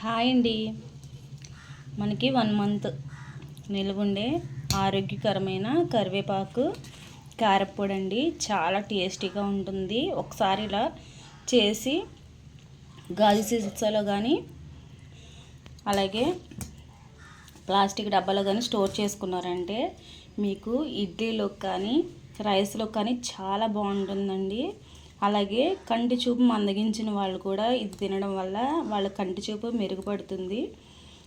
Hi అండి. మనకి one month నిలువుండే ఆరోగ్యకరమైన కరివేపాకు కారప్పొడి అండి చాలా టేస్టీగా ఉంటుంది. ఒకసారి ఇలా చేసి గాజు సీసాలో కానీ అలాగే ప్లాస్టిక్ డబ్బాలో కానీ స్టోర్ చేసుకున్నారంటే మీకు ఇడ్లీలో కానీ రైస్లో కానీ చాలా బాగుంటుందండి. అలాగే కంటి చూపు మందగించిన వాళ్ళు కూడా ఇది తినడం వల్ల వాళ్ళ కంటి చూపు మెరుగుపడుతుంది.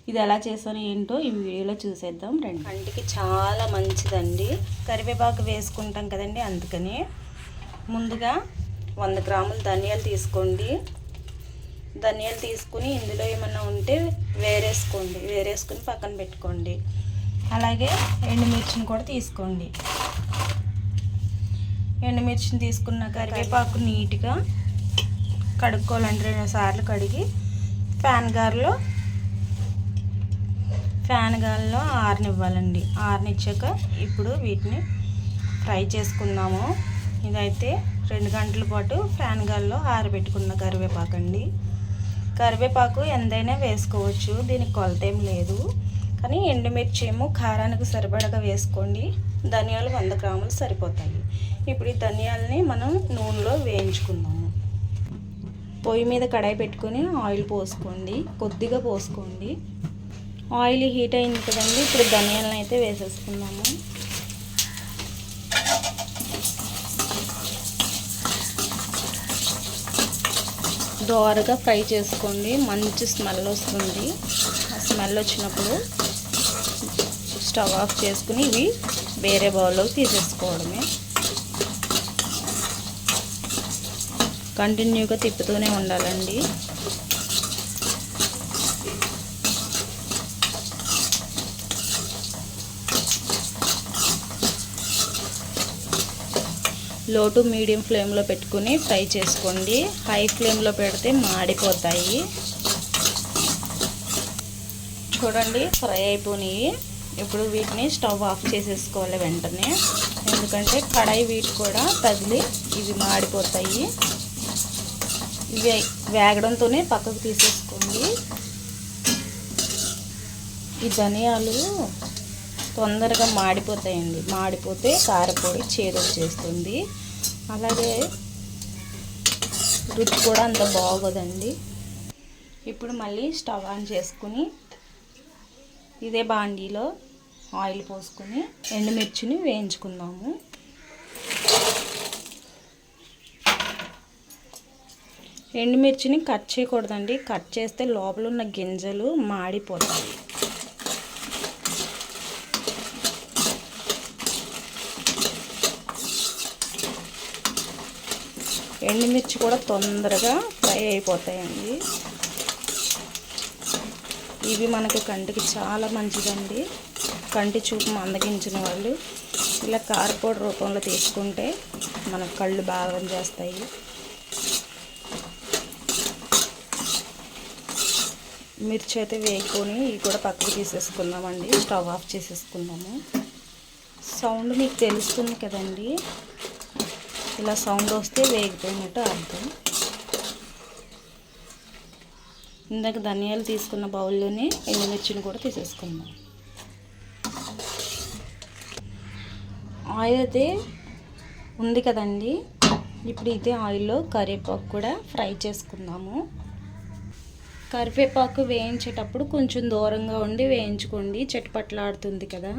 ఇది ఎలా చేస్తానో ఏంటో ఈ వీడియోలో చూసేద్దాం రండి. కంటికి చాలా మంచిదండి. కరివేపాకు వేసుకుంటాం కదండి అందుకని. ముందుగా వంద గ్రాముల ధనియాలు తీసుకోండి. ధనియాలు తీసుకుని ఇందులో ఏమన్నా ఉంటే వేరేసుకోండి. వేరేసుకుని పక్కన పెట్టుకోండి. అలాగే ఎండుమిర్చిని కూడా తీసుకోండి. ఎండుమిర్చిని తీసుకున్న కరివేపాకు నీట్గా కడుక్కోవాలండి. రెండు సార్లు కడిగి ఫ్యాన్ గారిలో ఫ్యాన్ గాల్లో ఆరనివ్వాలండి. ఆరనిచ్చాక ఇప్పుడు వీటిని ఫ్రై చేసుకుందాము. ఇదైతే రెండు గంటల పాటు ఫ్యాన్ గాల్లో ఆరబెట్టుకున్న కరివేపాకు అండి కరివేపాకు ఎంతైనా వేసుకోవచ్చు దీనికి కొలత ఏం లేదు. కానీ ఎండుమిర్చి ఏమో కారానికి సరిపడగా వేసుకోండి. ధనియాలు వంద గ్రాములు సరిపోతాయి. ఇప్పుడు ఈ ధనియాలని మనం నూనెలో వేయించుకుందాము. పొయ్యి మీద కడాయి పెట్టుకొని ఆయిల్ పోసుకోండి. కొద్దిగా పోసుకోండి. ఆయిల్ హీట్ అయింది కదండి ఇప్పుడు ధనియాలను అయితే వేసేసుకుందాము. దోరగా ఫ్రై చేసుకోండి. మంచి స్మెల్ వస్తుంది. ఆ స్మెల్ వచ్చినప్పుడు స్టవ్ ఆఫ్ చేసుకుని ఇవి వేరే బౌల్లోకి తీసేసుకోవడమే. కంటిన్యూగా తిప్పుతూనే ఉండాలండి. లో టు మీడియం ఫ్లేమ్లో పెట్టుకుని ఫ్రై చేసుకోండి. హై ఫ్లేమ్లో పెడితే మాడిపోతాయి. చూడండి ఫ్రై అయిపోయినాయి ఇప్పుడు వీటిని స్టవ్ ఆఫ్ చేసేసుకోవాలి వెంటనే. ఎందుకంటే కడాయి వీటి కూడా తగిలి ఇవి మాడిపోతాయి. ఇవి వేగడంతోనే పక్కకు తీసేసుకోండి. ఈ ధనియాలు తొందరగా మాడిపోతాయండి. మాడిపోతే కారపొడి చేదు వచ్చేస్తుంది అలాగే రుచి కూడా అంత బాగోదండి. ఇప్పుడు మళ్ళీ స్టవ్ ఆన్ చేసుకుని ఇదే బాండీలో ఆయిల్ పోసుకొని ఎండుమిర్చిని వేయించుకుందాము. ఎండుమిర్చిని కట్ చేయకూడదండి. కట్ చేస్తే లోపల ఉన్న గింజలు మాడిపోతాయి. ఎండుమిర్చి కూడా తొందరగా ఫ్రై అయిపోతాయండి. ఇవి మనకి కంటికి చాలా మంచిదండి. కంటి చూపు మందగించిన వాళ్ళు. ఇలా కారపొడి రూపంలో తీసుకుంటే మన కళ్ళు బాగా చేస్తాయి మిర్చి అయితే వేయకొని ఇవి కూడా పక్కకు తీసేసుకున్నామండి. స్టవ్ ఆఫ్ చేసేసుకున్నాము. సౌండ్ మీకు తెలుస్తుంది కదండి. ఇలా సౌండ్ వస్తే వేగిపోయినట్టు అర్థం. ఇందాక ధనియాలు తీసుకున్న బౌల్లోనే ఎండుమిర్చిని కూడా తీసేసుకుందాం ఆయిల్ అయితే ఉంది కదండి. ఇప్పుడు ఇదే ఆయిల్లో కరివేపాకు కూడా ఫ్రై చేసుకుందాము. కరివేపాకు వేయించేటప్పుడు కొంచెం దూరంగా ఉండి వేయించుకోండి. చెట్పట్లాడుతుంది కదా.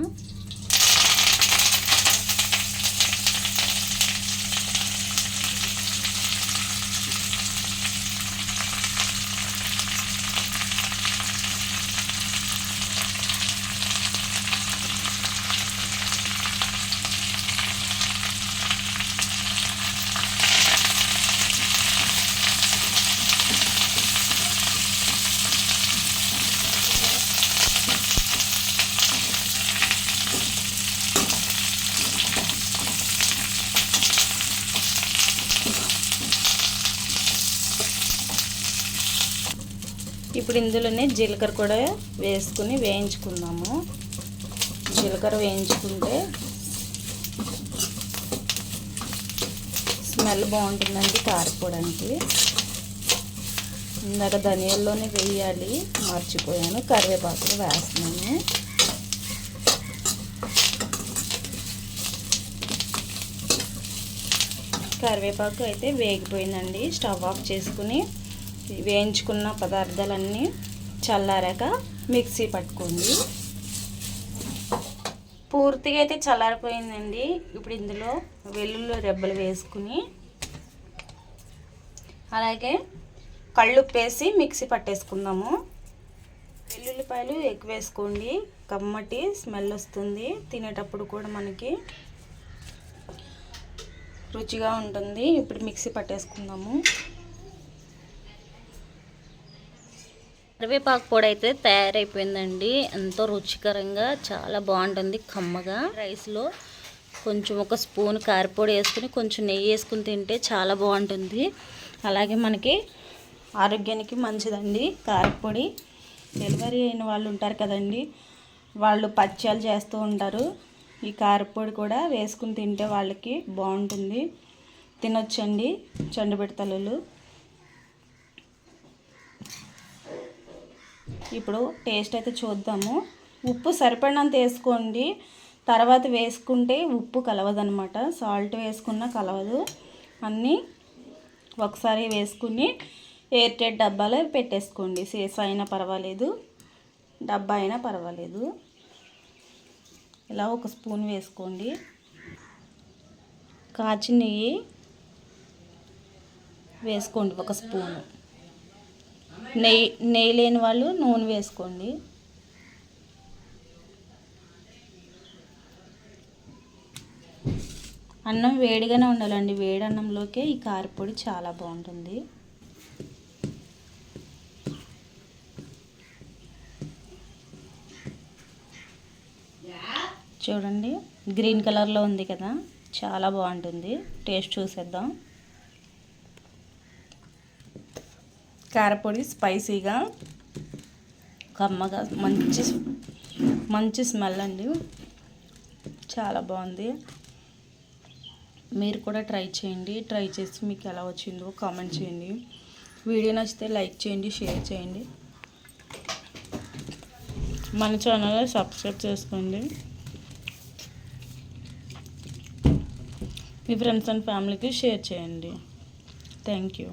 ఇప్పుడు ఇందులోనే జీలకర్ర కూడా వేసుకుని వేయించుకుందాము. జీలకర్ర వేయించుకుంటే స్మెల్ బాగుంటుందండి కారిపోవడానికి ఇందాక ధనియాల్లోనే వేయాలి మర్చిపోయాను కరివేపాకులు వేస్తున్నాను. కరివేపాకు అయితే వేగిపోయిందండి స్టవ్ ఆఫ్ చేసుకుని వేయించుకున్న పదార్థాలన్నీ చల్లారాక మిక్సీ పట్టుకోండి. పూర్తిగా అయితే చల్లారిపోయిందండి. ఇప్పుడు ఇందులో వెల్లుల్లి రెబ్బలు వేసుకుని అలాగే కళ్ళుప్పేసి మిక్సీ పట్టేసుకుందాము. వెల్లుల్లిపాయలు ఎక్కువ వేసుకోండి. కమ్మటి స్మెల్ వస్తుంది. తినేటప్పుడు కూడా మనకి రుచిగా ఉంటుంది. ఇప్పుడు మిక్సీ పట్టేసుకుందాము. కరివేపాకు పొడి అయితే తయారైపోయిందండి. ఎంతో రుచికరంగా చాలా బాగుంటుంది కమ్మగా. రైస్లో కొంచెం ఒక స్పూన్ కారపొడి వేసుకుని కొంచెం నెయ్యి వేసుకుని తింటే చాలా బాగుంటుంది. అలాగే మనకి ఆరోగ్యానికి మంచిదండి కారపొడి. డెలివరీ అయిన వాళ్ళు ఉంటారు కదండి వాళ్ళు పచ్చాలు చేస్తూ ఉంటారు. ఈ కారపొడి కూడా వేసుకుని తింటే వాళ్ళకి బాగుంటుంది. తినొచ్చండి చండుబిడతలలు ఇప్పుడు టేస్ట్ అయితే చూద్దాము. ఉప్పు సరిపడినంత వేసుకోండి. తర్వాత వేసుకుంటే ఉప్పు కలవదనమాట సాల్ట్ వేసుకున్నా కలవదు. అన్నీ ఒకసారి వేసుకుని ఎయిర్ టైట్ డబ్బాలో పెట్టేసుకోండి. సీసా అయినా పర్వాలేదు. డబ్బా అయినా పర్వాలేదు. ఇలా ఒక స్పూన్ వేసుకోండి. కాచి నెయ్యి వేసుకోండి ఒక స్పూను. నెయ్యి నెయ్యి లేని వాళ్ళు నూనె వేసుకోండి. అన్నం వేడిగానే ఉండాలండి. వేడి అన్నంలోకే ఈ కారపొడి చాలా బాగుంటుంది. చూడండి గ్రీన్ కలర్లో ఉంది కదా. చాలా బాగుంటుంది. టేస్ట్ చూసేద్దాం. కారపొడి స్పైసీగా కమ్మగా మంచి మంచి స్మెల్ అండి. చాలా బాగుంది. మీరు కూడా ట్రై చేయండి. ట్రై చేసి మీకు ఎలా వచ్చిందో కామెంట్ చేయండి. వీడియో నచ్చితే లైక్ చేయండి షేర్ చేయండి. మన ఛానల్ సబ్స్క్రైబ్ చేసుకోండి. మీ ఫ్రెండ్స్ అండ్ ఫ్యామిలీకి షేర్ చేయండి. Thank you.